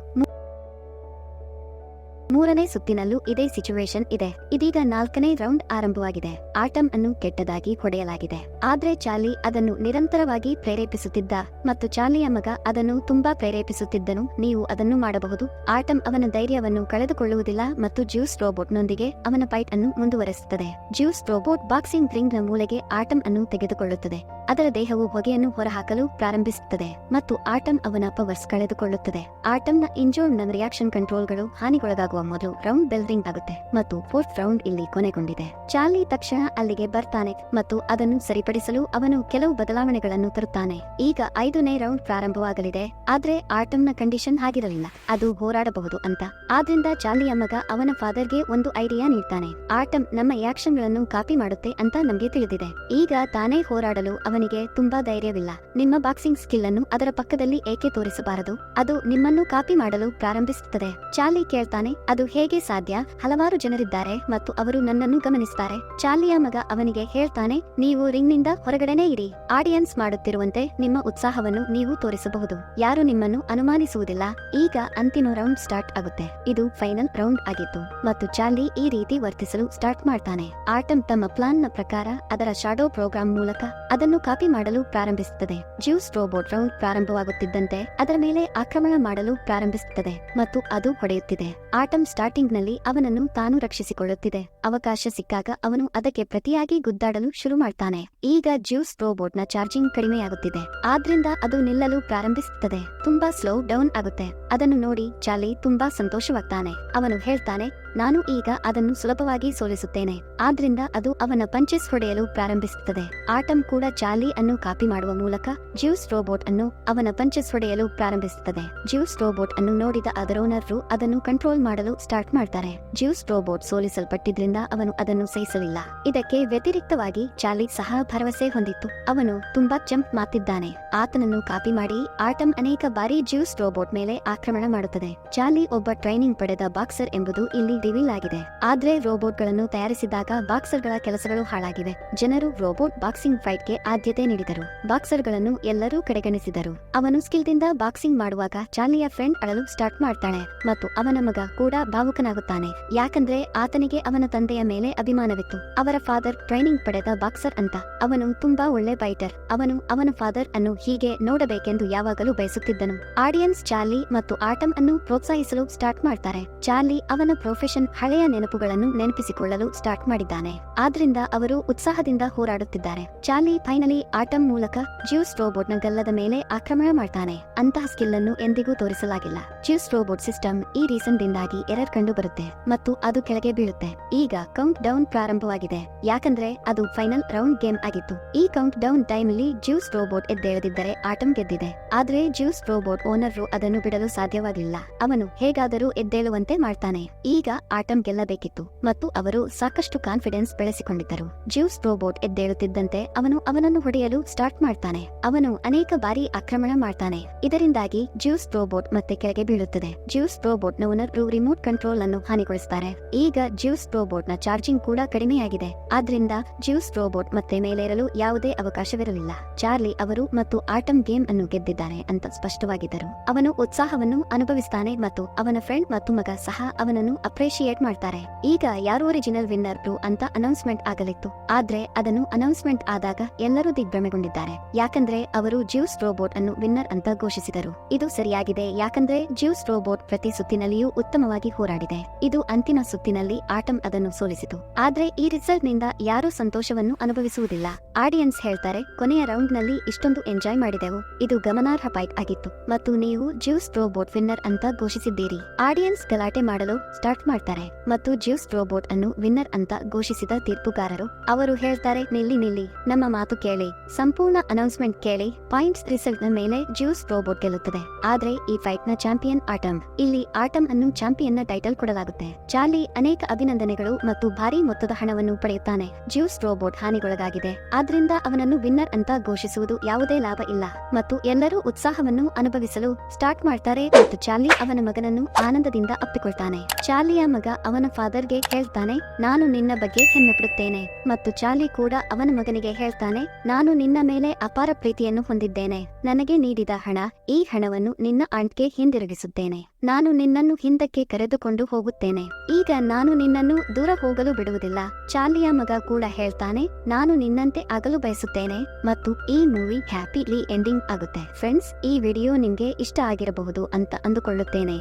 ಮೂರನೇ ಸುತ್ತಿನಲ್ಲೂ ಇದೇ ಸಿಚುವೇಶನ್ ಇದೆ. ಇದೀಗ ನಾಲ್ಕನೇ ರೌಂಡ್ ಆರಂಭವಾಗಿದೆ. ಆಟಮ್ ಅನ್ನು ಕೆಟ್ಟದಾಗಿ ಹೊಡೆಯಲಾಗಿದೆ. ಆದ್ರೆ ಚಾಲಿ ಅದನ್ನು ನಿರಂತರವಾಗಿ ಪ್ರೇರೇಪಿಸುತ್ತಿದ್ದ ಮತ್ತು ಚಾಲಿಯ ಮಗ ಅದನ್ನು ತುಂಬಾ ಪ್ರೇರೇಪಿಸುತ್ತಿದ್ದನು. ನೀವು ಅದನ್ನು ಮಾಡಬಹುದು. ಆಟಮ್ ಅವನ ಧೈರ್ಯವನ್ನು ಕಳೆದುಕೊಳ್ಳುವುದಿಲ್ಲ ಮತ್ತು ಜ್ಯೂಸ್ ರೋಬೋಟ್ನೊಂದಿಗೆ ಅವನ ಫೈಟ್ ಅನ್ನು ಮುಂದುವರೆಸುತ್ತದೆ. ಜ್ಯೂಸ್ ರೋಬೋಟ್ ಬಾಕ್ಸಿಂಗ್ ರಿಂಗ್ನ ಮೂಲೆಗೆ ಆಟಮ್ ಅನ್ನು ತೆಗೆದುಕೊಳ್ಳುತ್ತದೆ. ಅದರ ದೇಹವು ಹೊಗೆಯನ್ನು ಹೊರಹಾಕಲು ಪ್ರಾರಂಭಿಸುತ್ತದೆ ಮತ್ತು ಆಟಮ್ ಅವನ ಪವರ್ಸ್ ಕಳೆದುಕೊಳ್ಳುತ್ತದೆ. ಆಟಮ್ನ ಇಂಜೋರ್ಡ್ನ ರಿಯಾಕ್ಷನ್ ಕಂಟ್ರೋಲ್ಗಳು ಹಾನಿಗೊಳಗಾಗುವ ಮೊದಲು ರೌಂಡ್ ಬಿಲ್ಡಿಂಗ್ ಆಗುತ್ತೆ ಮತ್ತು ಫೋರ್ತ್ ರೌಂಡ್ ಇಲ್ಲಿ ಕೊನೆಗೊಂಡಿದೆ. ಚಾರ್ಲಿ ತಕ್ಷಣ ಅಲ್ಲಿಗೆ ಬರ್ತಾನೆ ಮತ್ತು ಅದನ್ನು ಸರಿಪಡಿಸಲು ಅವನು ಕೆಲವು ಬದಲಾವಣೆಗಳನ್ನು ತರುತ್ತಾನೆ. ಈಗ ಐದನೇ ರೌಂಡ್ ಪ್ರಾರಂಭವಾಗಲಿದೆ, ಆದ್ರೆ ಆಟಮ್ನ ಕಂಡೀಷನ್ ಆಗಿರಲಿಲ್ಲ ಅದು ಹೋರಾಡಬಹುದು ಅಂತ. ಆದ್ರಿಂದ ಚಾರ್ಲಿಯ ಮಗ ಅವನ ಫಾದರ್ಗೆ ಒಂದು ಐಡಿಯಾ ನೀಡ್ತಾನೆ. ಆಟಮ್ ನಮ್ಮ ಗಳನ್ನು ಕಾಪಿ ಮಾಡುತ್ತೆ ಅಂತ ನಮ್ಗೆ ತಿಳಿದಿದೆ. ಈಗ ತಾನೇ ಹೋರಾಡಲು ಅವನಿಗೆ ತುಂಬಾ ಧೈರ್ಯವಿಲ್ಲ. ನಿಮ್ಮ ಬಾಕ್ಸಿಂಗ್ ಸ್ಕಿಲ್ ಅನ್ನು ಅದರ ಪಕ್ಕದಲ್ಲಿ ಏಕೆ ತೋರಿಸಬಾರದು? ಅದು ನಿಮ್ಮನ್ನು ಕಾಪಿ ಮಾಡಲು ಪ್ರಾರಂಭಿಸುತ್ತದೆ. ಚಾರ್ಲಿ ಕೇಳ್ತಾನೆ ಅದು ಹೇಗೆ ಸಾಧ್ಯ? ಹಲವಾರು ಜನರಿದ್ದಾರೆ ಮತ್ತು ಅವರು ನನ್ನನ್ನು ಗಮನಿಸ್ತಾರೆ ಚಾರ್ಲಿಯ ಮಗ ಅವನಿಗೆ ಹೇಳ್ತಾನೆ, ನೀವು ರಿಂಗ್ನಿಂದ ಹೊರಗಡೆನೇ ಇರಿ. ಆಡಿಯನ್ಸ್ ಮಾಡುತ್ತಿರುವಂತೆ ನಿಮ್ಮ ಉತ್ಸಾಹವನ್ನು ನೀವು ತೋರಿಸಬಹುದು. ಯಾರು ನಿಮ್ಮನ್ನು ಅನುಮಾನಿಸುವುದಿಲ್ಲ. ಈಗ ಅಂತಿಮ ರೌಂಡ್ ಸ್ಟಾರ್ಟ್ ಆಗುತ್ತೆ. ಇದು ಫೈನಲ್ ರೌಂಡ್ ಆಗಿತ್ತು. ಮತ್ತು ಚಾರ್ಲಿ ಈ ರೀತಿ ವರ್ತಿಸಲು ಸ್ಟಾರ್ಟ್ ಮಾಡ್ತಾನೆ. ಆಟಮ್ ತಮ್ಮ ಪ್ಲಾನ್ನ ಪ್ರಕಾರ ಅದರ ಶಾಡೋ ಪ್ರೋಗ್ರಾಂ ಮೂಲಕ ಅದನ್ನು ಕಾಪಿ ಮಾಡಲು ಪ್ರಾರಂಭಿಸುತ್ತದೆ. ಜ್ಯೂಸ್ ರೋಬೋಟ್ ರೌಂಡ್ ಪ್ರಾರಂಭವಾಗುತ್ತಿದ್ದಂತೆ ಅದರ ಮೇಲೆ ಆಕ್ರಮಣ ಮಾಡಲು ಪ್ರಾರಂಭಿಸುತ್ತದೆ ಮತ್ತು ಅದು ಹೊಡೆಯುತ್ತಿದೆ. ಆಟಮ್ ಸ್ಟಾರ್ಟಿಂಗ್ನಲ್ಲಿ ಅವನನ್ನು ತಾನು ರಕ್ಷಿಸಿಕೊಳ್ಳುತ್ತಿದೆ. ಅವಕಾಶ ಸಿಕ್ಕಾಗ ಅವನು ಅದಕ್ಕೆ ಪ್ರತಿಯಾಗಿ ಗುದ್ದಾಡಲು ಶುರು ಮಾಡ್ತಾನೆ. ಈಗ ಜ್ಯೂಸ್ ರೋಬೋಟ್ನ ಚಾರ್ಜಿಂಗ್ ಕಡಿಮೆಯಾಗುತ್ತಿದೆ. ಆದ್ರಿಂದ ಅದು ನಿಲ್ಲಲು ಪ್ರಾರಂಭಿಸುತ್ತದೆ. ತುಂಬಾ ಸ್ಲೋ ಡೌನ್ ಆಗುತ್ತೆ. ಅದನ್ನು ನೋಡಿ ಚಾಲಿ ತುಂಬಾ ಸಂತೋಷವಾಗ್ತಾನೆ. ಅವನು ಹೇಳ್ತಾನೆ ನಾನು ಈಗ ಅದನ್ನು ಸುಲಭವಾಗಿ ಸೋಲಿಸುತ್ತೇನೆ. ಆದ್ರಿಂದ ಅದು ಅವನ ಪಂಚೆಸ್ ಹೊಡೆಯಲು ಪ್ರಾರಂಭಿಸುತ್ತದೆ. ಆಟಮ್ ಕೂಡ ಚಾರ್ಲಿ ಅನ್ನು ಕಾಪಿ ಮಾಡುವ ಮೂಲಕ ಜ್ಯೂಸ್ ರೋಬೋಟ್ ಅನ್ನು ಅವನ ಪಂಚೆಸ್ ಹೊಡೆಯಲು ಪ್ರಾರಂಭಿಸುತ್ತದೆ. ಜ್ಯೂಸ್ ರೋಬೋಟ್ ಅನ್ನು ನೋಡಿದ ಅದರ ಓನರ್ರು ಅದನ್ನು ಕಂಟ್ರೋಲ್ ಮಾಡಲು ಸ್ಟಾರ್ಟ್ ಮಾಡ್ತಾರೆ. ಜ್ಯೂಸ್ ರೋಬೋಟ್ ಸೋಲಿಸಲ್ಪಟ್ಟಿದ್ರಿಂದ ಅವನು ಅದನ್ನು ಸಹಿಸಲಿಲ್ಲ. ಇದಕ್ಕೆ ವ್ಯತಿರಿಕ್ತವಾಗಿ ಚಾಲಿ ಸಹ ಭರವಸೆ ಹೊಂದಿತ್ತು. ಅವನು ತುಂಬಾ ಜಂಪ್ ಮಾತಿದ್ದಾನೆ ಆತನನ್ನು ಕಾಪಿ ಮಾಡಿ ಆಟಮ್ ಅನೇಕ ಬಾರಿ ಜ್ಯೂಸ್ ರೋಬೋಟ್ ಮೇಲೆ ಆಕ್ರಮಣ ಮಾಡುತ್ತದೆ. ಚಾಲಿ ಒಬ್ಬ ಟ್ರೈನಿಂಗ್ ಪಡೆದ ಬಾಕ್ಸರ್ ಎಂಬುದು ಇಲ್ಲಿ ಡಿವಿಲ್ ಆಗಿದೆ. ಆದ್ರೆ ರೋಬೋಟ್ಗಳನ್ನು ತಯಾರಿಸಿದಾಗ ಬಾಕ್ಸರ್ಗಳ ಕೆಲಸಗಳು ಹಾಳಾಗಿವೆ. ಜನರು ರೋಬೋಟ್ ಬಾಕ್ಸಿಂಗ್ ಫೈಟ್ಗೆ ಆದ್ಯತೆ ನೀಡಿದರು. ಬಾಕ್ಸರ್ಗಳನ್ನು ಎಲ್ಲರೂ ಕಡೆಗಣಿಸಿದರು. ಅವನು ಸ್ಕಿಲ್ದಿಂದ ಬಾಕ್ಸಿಂಗ್ ಮಾಡುವಾಗ ಚಾರ್ಲಿಯ ಫ್ರೆಂಡ್ ಅಳಲು ಸ್ಟಾರ್ಟ್ ಮಾಡ್ತಾಳೆ ಮತ್ತು ಅವನ ಮಗ ಕೂಡ ಭಾವುಕನಾಗುತ್ತಾನೆ. ಯಾಕಂದ್ರೆ ಆತನಿಗೆ ಅವನ ತಂದೆಯ ಮೇಲೆ ಅಭಿಮಾನವಿತ್ತು. ಅವರ ಫಾದರ್ ಟ್ರೈನಿಂಗ್ ಪಡೆದ ಬಾಕ್ಸರ್ ಅಂತ. ಅವನು ತುಂಬಾ ಒಳ್ಳೆ ಬೈಟರ್ ಅವನು ಅವನ ಫಾದರ್ ಅನ್ನು ಹೀಗೆ ನೋಡಬೇಕೆಂದು ಯಾವಾಗಲೂ ಬಯಸುತ್ತಿದ್ದನು. ಆಡಿಯನ್ಸ್ ಚಾರ್ಲಿ ಮತ್ತು ಆಟಮ್ ಅನ್ನು ಪ್ರೋತ್ಸಾಹಿಸಲು ಸ್ಟಾರ್ಟ್ ಮಾಡ್ತಾರೆ. ಚಾರ್ಲಿ ಅವನ ಪ್ರೊಫೆಷನ್ ಹಳೆಯ ನೆನಪುಗಳನ್ನು ನೆನಪಿಸಿಕೊಳ್ಳಲು ಸ್ಟಾರ್ಟ್ ಮಾಡಿದ್ದಾನೆ. ಆದ್ರಿಂದ ಅವರು ಉತ್ಸಾಹದಿಂದ ಹೋರಾಡುತ್ತಿದ್ದಾರೆ. ಚಾರ್ಲಿ ಫೈನಲಿ ಆಟಮ್ ಮೂಲಕ ಜ್ಯೂಸ್ ರೋಬೋಟ್ನ ಗಲ್ಲದ ಮೇಲೆ ಆಕ್ರಮಣ ಮಾಡ್ತಾನೆ. ಅಂತಹ ಸ್ಕಿಲ್ ಅನ್ನು ಎಂದಿಗೂ ತೋರಿಸಲಾಗಿಲ್ಲ. ಜ್ಯೂಸ್ ರೋಬೋಟ್ ಸಿಸ್ಟಮ್ ಈ ರೀಸನ್ ದಿಂದಾಗಿ ಎರರ್ ಕಂಡು ಬರುತ್ತೆ ಮತ್ತು ಅದು ಕೆಳಗೆ ಬೀಳುತ್ತೆ. ಈಗ ಕೌಂಟ್ ಡೌನ್ ಪ್ರಾರಂಭವಾಗಿದೆ. ಯಾಕಂದ್ರೆ ಅದು ಫೈನಲ್ ರೌಂಡ್ ಗೇಮ್ ಆಗಿತ್ತು. ಈ ಕೌಂಟ್ ಡೌನ್ ಟೈಮ್ ಅಲ್ಲಿ ಜ್ಯೂಸ್ ರೋಬೋಟ್ ಎದ್ದೇಳದಿದ್ದರೆ ಆಟಮ್ ಗೆದ್ದಿದೆ. ಆದ್ರೆ ಜ್ಯೂಸ್ ರೋಬೋಟ್ ಓನರ್ ಅದನ್ನು ಬಿಡಲು ಸಾಧ್ಯವಾಗಿಲ್ಲ. ಅವನು ಹೇಗಾದರೂ ಎದ್ದೇಳುವಂತೆ ಮಾಡ್ತಾನೆ. ಈಗ ಆಟಮ್ ಗೆಲ್ಲಬೇಕಿತ್ತು ಮತ್ತು ಅವರು ಸಾಕಷ್ಟು ಕಾನ್ಫಿಡೆನ್ಸ್ ಬೆಳೆಸಿಕೊಂಡಿದ್ದರು. ಜ್ಯೂಸ್ ರೋಬೋಟ್ ಎದ್ದೇಳುತ್ತಿದ್ದಂತೆ ಅವನು ಅವನನ್ನು ಹೊಡೆಯಲು ಸ್ಟಾರ್ಟ್ ಮಾಡ್ತಾನೆ. ಅವನು ಅನೇಕ ಬಾರಿ ಆಕ್ರಮಣ ಮಾಡ್ತಾನೆ. ಇದರಿಂದಾಗಿ ಜ್ಯೂಸ್ ರೋಬೋಟ್ ಮತ್ತೆ ಕೆಳಗೆ ಬೀಳುತ್ತದೆ. ಜ್ಯೂಸ್ ರೋಬೋಟ್ನ ಓನರ್ ರಿಮೋಟ್ ಕಂಟ್ರೋಲ್ ಅನ್ನು ಹಾನಿಗೊಳಿಸುತ್ತಾರೆ ಈಗ ಜ್ಯೂಸ್ ರೋಬೋಟ್ನ ಚಾರ್ಜಿಂಗ್ ಕೂಡ ಕಡಿಮೆಯಾಗಿದೆ. ಆದ್ರಿಂದ ಜ್ಯೂಸ್ ರೋಬೋಟ್ ಮತ್ತೆ ಮೇಲೇರಲು ಯಾವುದೇ ಅವಕಾಶವಿರಲಿಲ್ಲ. ಚಾರ್ಲಿ ಅವರು ಮತ್ತು ಆಟಮ್ ಗೇಮ್ ಅನ್ನು ಗೆದ್ದಿದ್ದಾರೆ ಅಂತ ಸ್ಪಷ್ಟವಾಗಿದ್ದರು. ಅವನು ಉತ್ಸಾಹವನ್ನು ಅನುಭವಿಸುತ್ತಾನೆ ಮತ್ತು ಅವನ ಫ್ರೆಂಡ್ ಮತ್ತು ಮಗ ಸಹ ಅವನನ್ನು ಅಪ್ರಿಶಿಯೇಟ್ ಮಾಡ್ತಾರೆ. ಈಗ ಯಾರು ಒರಿಜಿನಲ್ ವಿನ್ನರ್ ಅಂತ ಅನೌನ್ಸ್ಮೆಂಟ್ ಆಗಲಿತ್ತು. ಆದ್ರೆ ಅದನ್ನು ಅನೌನ್ಸ್ಮೆಂಟ್ ಆದಾಗ ಎಲ್ಲರೂ ದಿಗ್ಭ್ರಮೆಗೊಂಡಿದ್ದಾರೆ. ಯಾಕಂದ್ರೆ ಅವರು ಜ್ಯೂಸ್ ರೋಬೋಟ್ ಅನ್ನು ವಿನ್ನರ್ ಅಂತ ಘೋಷಿಸಿದರು. ಇದು ಸರಿಯಾಗಿದೆ. ಯಾಕಂದ್ರೆ ಜ್ಯೂಸ್ ರೋಬೋಟ್ ಪ್ರತಿ ಸುತ್ತಿನಲ್ಲಿಯೂ ಉತ್ತಮವಾಗಿ ಹೋರಾಡಿದೆ. ಇದು ಅಂತಿಮ ಸುತ್ತಿನಲ್ಲಿ ಆಟಮ್ ಅದನ್ನು ಸೋಲಿಸಿತು. ಆದ್ರೆ ಈ ರಿಸಲ್ಟ್ನಿಂದ ಯಾರೂ ಸಂತೋಷವನ್ನು ಅನುಭವಿಸುವುದಿಲ್ಲ. ಆಡಿಯನ್ಸ್ ಹೇಳ್ತಾರೆ, ಕೊನೆಯ ರೌಂಡ್ನಲ್ಲಿ ಇಷ್ಟೊಂದು ಎಂಜಾಯ್ ಮಾಡಿದೆವು. ಇದು ಗಮನಾರ್ಹ ಫೈಟ್ ಆಗಿತ್ತು. ಮತ್ತು ನೀವು ಜ್ಯೂಸ್ ರೋಬೋಟ್ ವಿನ್ನರ್ ಅಂತ ಘೋಷಿಸಿದ್ದೀರಿ. ಆಡಿಯನ್ಸ್ ಗಲಾಟೆ ಮಾಡಲು ಸ್ಟಾರ್ಟ್ ಮಾಡ್ತಾರೆ ಮತ್ತು ಜ್ಯೂಸ್ ರೋಬೋಟ್ ಅನ್ನು ವಿನ್ನರ್ ಅಂತ ಘೋಷಿಸಿದ ತೀರ್ಪುಗಾರರು, ಅವರು ಹೇಳ್ತಾರೆ, ನಿಲ್ಲಿ ನಿಲ್ಲಿ, ನಮ್ಮ ಮಾತು ಕೇಳಿ, ಸಂಪೂರ್ಣ ಅನೌನ್ಸ್ಮೆಂಟ್ ಕೇಳಿ, ಪಾಯಿಂಟ್ಸ್ ರಿಸಲ್ಟ್ನ ಮೇಲೆ ಜ್ಯೂಸ್ ರೋಬೋಟ್ ಗೆಲ್ಲುತ್ತದೆ. ಆದ್ರೆ, ಈ ಫೈಟ್ನ ಚಾಂಪಿಯನ್ ಆಟಮ್ ಇಲ್ಲಿ ಆಟಮ್ ಅನ್ನು ಚಾಂಪಿಯನ್ನ ಟೈಟಲ್ ಕೊಡಲಾಗುತ್ತೆ. ಚಾರ್ಲಿ ಅನೇಕ ಅಭಿನಂದನೆಗಳು ಮತ್ತು ಭಾರಿ ಮೊತ್ತದ ಹಣವನ್ನು ಪಡೆಯುತ್ತಾನೆ. ಜ್ಯೂಸ್ ರೋಬೋಟ್ ಹಾನಿಗೊಳಗಾಗಿದೆ. ಆದ್ರಿಂದ ಅವನನ್ನು ವಿನ್ನರ್ ಅಂತ ಘೋಷಿಸುವುದು ಯಾವುದೇ ಲಾಭ ಇಲ್ಲ. ಮತ್ತು ಎಲ್ಲರೂ ಉತ್ಸಾಹವನ್ನು ಅನುಭವಿಸಲು ಸ್ಟಾರ್ಟ್ ಮಾಡ್ತಾರೆ ಮತ್ತು ಚಾರ್ಲಿ ಅವನ ಮಗನನ್ನು ಆನಂದದಿಂದ ಅಪ್ಪಿಕೊಳ್ತಾನೆ. ಚಾರ್ಲಿಯ ಮಗ ಅವನ ಫಾದರ್ಗೆ ಹೇಳ್ತಾನೆ, ನಾನು ನಿನ್ನ ಬಗ್ಗೆ ಹೆಮ್ಮೆ ಪಡುತ್ತೇನೆ. ಮತ್ತು ಚಾಲಿ ಕೂಡ ಅವನ ಮಗನಿಗೆ ಹೇಳ್ತಾನೆ, ನಾನು ನಿನ್ನ ಮೇಲೆ ಅಪಾರ ಪ್ರೀತಿಯನ್ನು ಹೊಂದಿದ್ದೇನೆ. ನನಗೆ ನೀಡಿದ ಹಣ, ಈ ಹಣವನ್ನು ನಿನ್ನ ಆಂಟ್ಗೆ ಹಿಂದಿರುಗಿಸುತ್ತೇನೆ. ನಾನು ನಿನ್ನನ್ನು ಹಿಂದಕ್ಕೆ ಕರೆದುಕೊಂಡು ಹೋಗುತ್ತೇನೆ. ಈಗ ನಾನು ನಿನ್ನನ್ನು ದೂರ ಹೋಗಲು ಬಿಡುವುದಿಲ್ಲ. ಚಾಲಿಯ ಮಗ ಕೂಡ ಹೇಳ್ತಾನೆ, ನಾನು ನಿನ್ನಂತೆ ಆಗಲು ಬಯಸುತ್ತೇನೆ ಮತ್ತು ಈ ಮೂವಿ ಹ್ಯಾಪಿಲಿ ಎಂಡಿಂಗ್ ಆಗುತ್ತೆ. ಫ್ರೆಂಡ್ಸ್, ಈ ವಿಡಿಯೋ ನಿಮ್ಗೆ ಇಷ್ಟ ಆಗಿರಬಹುದು ಅಂತ ಅಂದುಕೊಳ್ಳುತ್ತೇನೆ.